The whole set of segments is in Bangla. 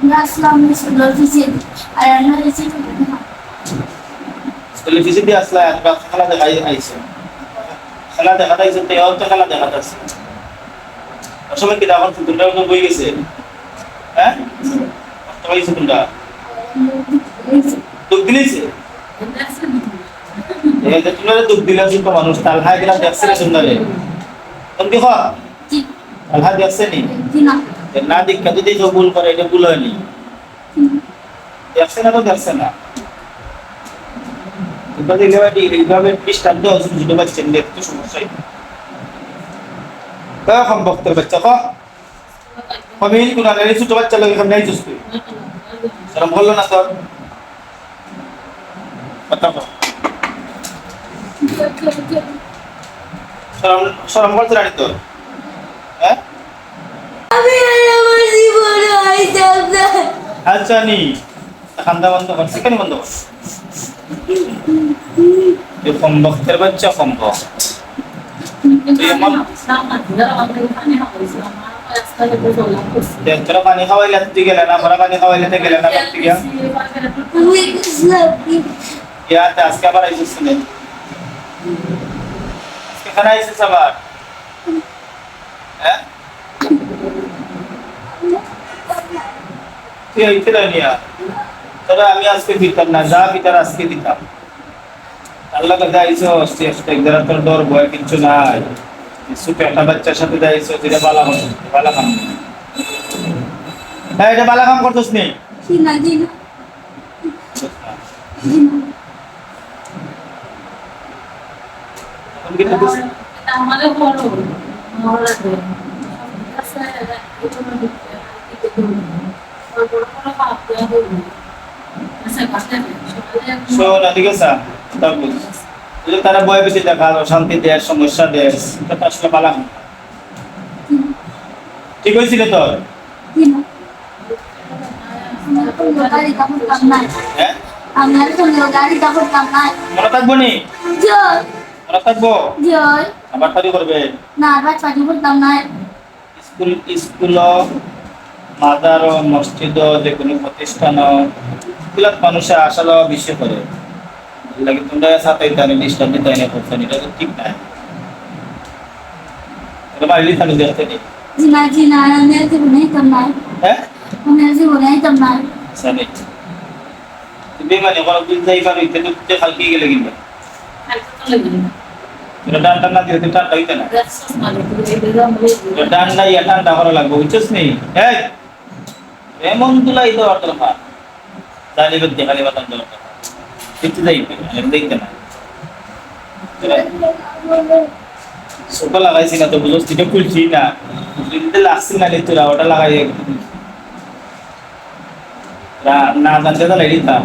আমরা আসলাম স্কুল অফিসে আর আমরা এসে স্কুলে ফিসি দিয়ে আসলা একবার খেলা দেখাই আইছে। খেলা দেখাতে আইছে তো এও তো খেলা আছে। ওর সময় কি এখন ফুটবলটা তো বই গেছে? হ্যাঁ? তোমরা দুঃখ দিলেছে? এই যে তোমরা দুঃখ দিলে তো মানুষ তাল হাই গেলাম দেখছে রে তুমি দেখো জি। তাল হাই দেখছে নি। না দীক্ষা যদি কেউ ভুল করে, এটা ভুল হয়নি। দেখছে না তো দেখছে না। তোমরা দেখলে ভাই এইভাবে দৃষ্টান্ত ছোট বাচ্চা দেখতে সমস্যাই কখন বক্তব্য বাচ্চা ক? কমিল কোন আগে ছোট বাচ্চা লাগে এখানে নাই তুই শরম করল না তোর কথা কও। শরম শরম করতে রানি তোর হ্যাঁ আমি আর আমার জীবনে আইতাম না আচ্ছা নি। খান্দা বন্ধ কর সেখানে বন্ধ কর। এই কম বক্তের বাচ্চা কম বক্ত দেখ তোরা পানি খাওয়াইলে তুই গেলে না ভরা পানি খাওয়াইলে গেলে না বাড়তে গিয়া। ইয়াতে আজকে আবার আইসিস আজকে খানা আইসিস আবার? হ্যাঁ? তোরা আমি আজকে দিতাম না যা পিতার আজকে দিতাম। আল্লাহ কাছে আইসো স্টেজ দ্বারা তোর ডর ভয় কিচ্ছু নাই। ছোট একটা বাচ্চার সাথে যাইছো যেটা বালা বালা কাম। হ্যাঁ এটা বালা কাম করছিস নি? জি না জি না জি না এখন কিন্তু বুঝ- শোন এদিকে স্যার তা বুঝ যদি তারা বয় বেশি দেখা অশান্তি দেয় সমস্যা দেয় আসলে বালা কাম। ঠিক হয়েছিল কোনো নাই হ্যাঁ? কোনো মনে থাকব নি? মনে থাকব? আবার তারি করবে। না বাদ পাটি করতাম না। স্কুল স্কুল মাদার মসজিদ যে কোনো প্রতিষ্ঠান এগুলা মানুষে আসা যাওয়া বেশি করে। লাগে তোমরা সাথে তানে ডিস্টার্ব দিতে না করছেন এটা তো ঠিক নাই এটা বাড়ি থাকলে দেখতে নেই জি না জি না আমি না হ্যাঁ? না সানি তুমি মানে কোনো যাই পারো তো গেলে কিন্তু এটা ডান না না। ডান না ইয়া করা লাগবে বুঝছিস নি? এই! এমন তুলাই দেওয়ার দরকার তালিবের দেখালি বাতান দরকার কিছু যাইবে আমি দেখতে না ছোট লাগাইছি না তো বুঝছিস এটা খুলছি না দিতে লাগছি না তোরা ওটা লাগাই না জানতে তো লাগি তা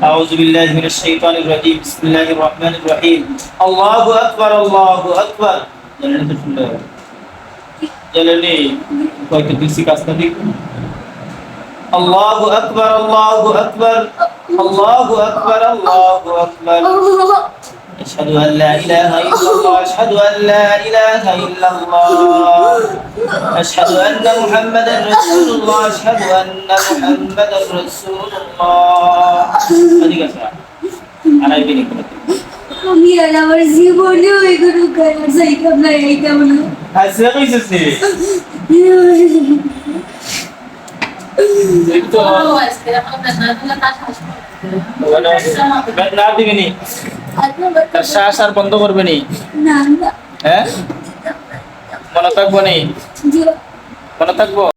أعوذ بالله من الشيطان الرجيم بسم الله الرحمن الرحيم الله أكبر الله أكبر জানেন তো সুন্দর জানেনি কয়তো দিছি কাজটা দিক الله أكبر الله أكبر الله أكبر الله أكبر أشهد أن لا إله إلا الله أشهد أن لا إله إلا الله أشهد أن محمدا رسول الله أشهد أن محمدا رسول الله هذه قصة أنا يبيني كنت আমি আর আমার জীবনে ওই কোনো কাজ যাইতাম না আইতাম না هسه قيسسني না দিবিনি তার শ্বাস আর বন্ধ করবে নি না না হ্যাঁ মনে থাকব নি মনে থাকব